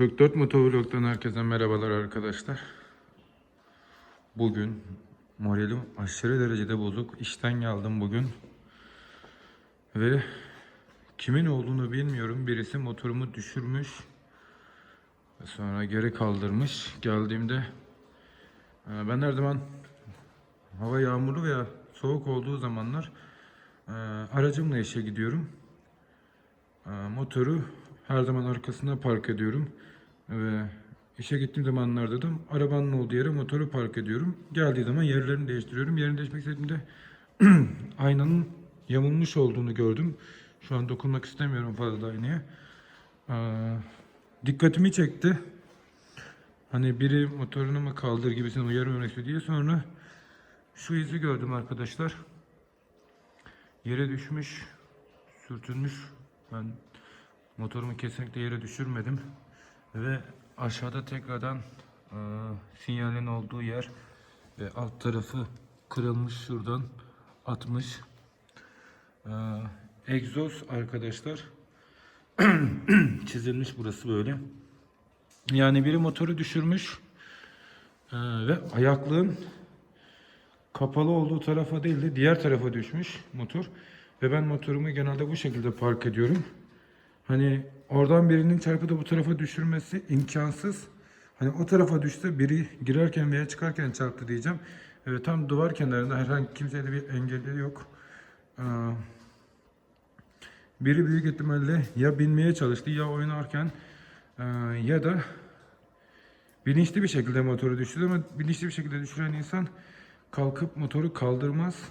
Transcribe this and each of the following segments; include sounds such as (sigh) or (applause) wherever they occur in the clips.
44 Motovlog'dan herkese merhabalar arkadaşlar. Bugün moralim aşırı derecede bozuk. İşten geldim bugün. Ve kimin olduğunu bilmiyorum. Birisi motorumu düşürmüş. Sonra geri kaldırmış. Geldiğimde e, ben her zaman hava yağmurlu veya soğuk olduğu zamanlar e, aracımla işe gidiyorum. Ee, motoru her zaman arkasına park ediyorum. Ve işe gittiğim zamanlarda da arabanın olduğu yere motoru park ediyorum. Geldiği zaman yerlerini değiştiriyorum. Yerini değişmek istediğimde (clears throat) aynanın yamulmuş olduğunu gördüm. Şu an dokunmak istemiyorum fazla aynaya. Ee, dikkatimi çekti. Hani biri motorunu mu kaldır gibisinden uyarı istiyor diye sonra şu izi gördüm arkadaşlar. Yere düşmüş, sürtünmüş. Ben motorumu kesinlikle yere düşürmedim. Ve aşağıda tekrardan e, sinyalin olduğu yer ve alt tarafı kırılmış şuradan atmış. E, egzoz arkadaşlar (clears throat) çizilmiş burası böyle. Yani biri motoru düşürmüş e, ve ayaklığın kapalı olduğu tarafa değil de diğer tarafa düşmüş motor. Ve ben motorumu genelde bu şekilde park ediyorum. Hani oradan birinin çarpı da bu tarafa düşürmesi imkansız. Hani o tarafa düşse biri girerken veya çıkarken çarptı diyeceğim. Evet, tam duvar kenarında herhangi kimsede bir engelleri yok. Ee, biri büyük ihtimalle ya binmeye çalıştı ya oynarken e, ya da bilinçli bir şekilde motoru düşürdü ama bilinçli bir şekilde düşüren insan kalkıp motoru kaldırmaz.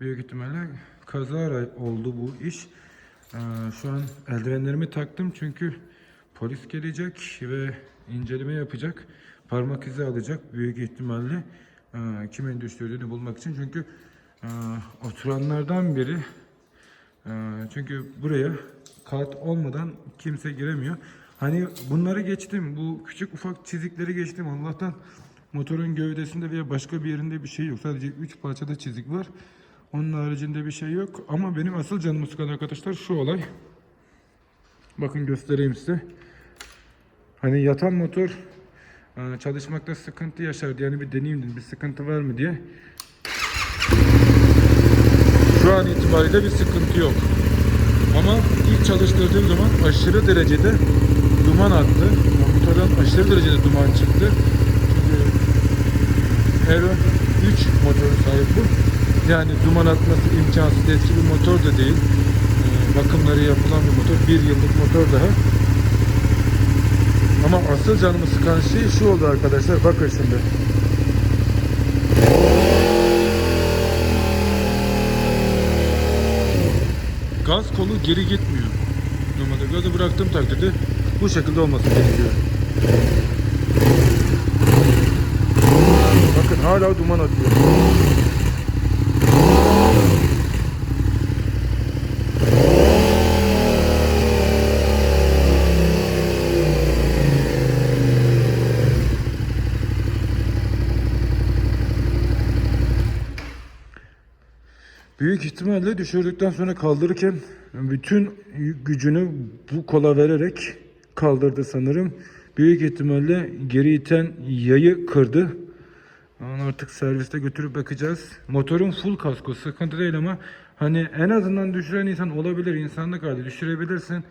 Büyük ihtimalle kazara oldu bu iş. Ee, şu an eldivenlerimi taktım çünkü polis gelecek ve inceleme yapacak. Parmak izi alacak büyük ihtimalle e, kimin bulmak için. Çünkü e, oturanlardan biri e, çünkü buraya kart olmadan kimse giremiyor. Hani bunları geçtim. Bu küçük ufak çizikleri geçtim. Allah'tan motorun gövdesinde veya başka bir yerinde bir şey yok. Sadece 3 parçada çizik var. Onun haricinde bir şey yok. Ama benim asıl canımı sıkan arkadaşlar şu olay. Bakın göstereyim size. Hani yatan motor e, çalışmakta sıkıntı yaşardı. Yani bir deneyeyim dedim. Bir sıkıntı var mı diye. Şu an itibariyle bir sıkıntı yok. Ama ilk çalıştırdığım zaman aşırı derecede duman attı. Motordan aşırı derecede duman çıktı. Çünkü Euro 3 motoru sahip bu. Yani duman atması imkansız eski bir motor da değil. Ee, bakımları yapılan bir motor. Bir yıllık motor daha. Ama asıl canımı sıkan şey şu oldu arkadaşlar. Bakın şimdi. Gaz kolu geri gitmiyor. Normalde gazı bıraktığım takdirde bu şekilde olması gerekiyor. Bakın hala duman atıyor. Büyük ihtimalle düşürdükten sonra kaldırırken bütün gücünü bu kola vererek kaldırdı sanırım. Büyük ihtimalle geri iten yayı kırdı. Onu artık serviste götürüp bakacağız. Motorun full kasko sıkıntı değil ama hani en azından düşüren insan olabilir. İnsanlık hali düşürebilirsin.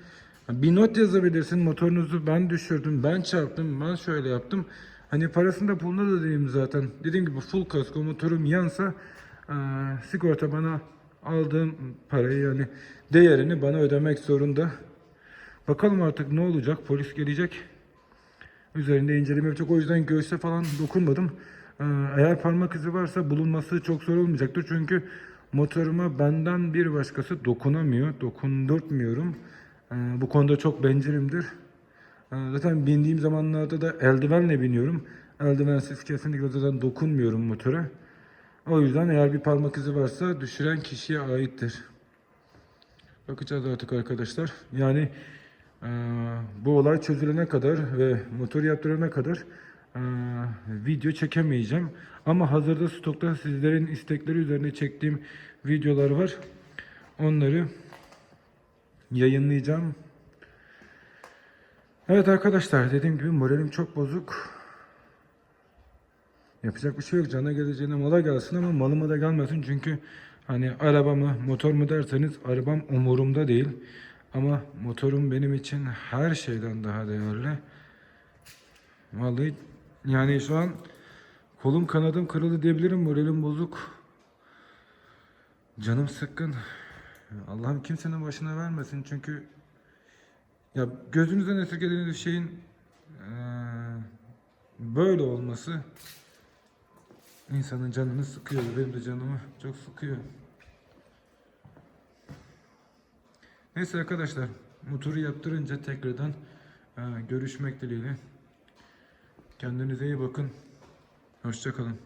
Bir not yazabilirsin. Motorunuzu ben düşürdüm, ben çarptım, ben şöyle yaptım. Hani parasında pulunda da değilim zaten. Dediğim gibi full kasko motorum yansa sigorta bana aldığım parayı yani değerini bana ödemek zorunda. Bakalım artık ne olacak? Polis gelecek. Üzerinde inceleme yapacak. O yüzden göğüse falan dokunmadım. Ee, Eğer parmak izi varsa bulunması çok zor olmayacaktır. Çünkü motoruma benden bir başkası dokunamıyor. Dokundurtmuyorum. Ee, Bu konuda çok bencilimdir. Ee, Zaten bindiğim zamanlarda da eldivenle biniyorum. Eldivensiz kesinlikle zaten dokunmuyorum motora. O yüzden eğer bir parmak izi varsa düşüren kişiye aittir. Bakacağız artık arkadaşlar. Yani eee, bu olay çözülene kadar ve motor yaptırana kadar eee, video çekemeyeceğim. Ama hazırda stokta sizlerin istekleri üzerine çektiğim videolar var. Onları yayınlayacağım. Evet arkadaşlar dediğim gibi moralim çok bozuk. Yapacak bir şey yok. Cana geleceğine mala gelsin ama malıma da gelmesin. Çünkü hani araba mı motor mu derseniz arabam umurumda değil. Ama motorum benim için her şeyden daha değerli. Vallahi yani şu an kolum kanadım kırıldı diyebilirim. Moralim bozuk. Canım sıkkın. Allah'ım kimsenin başına vermesin çünkü ya gözünüzden esirgediğiniz şeyin eee, böyle olması insanın canını sıkıyor. Benim de canımı çok sıkıyor. Neyse arkadaşlar motoru yaptırınca tekrardan eee, görüşmek dileğiyle. Kendinize iyi bakın. Hoşçakalın.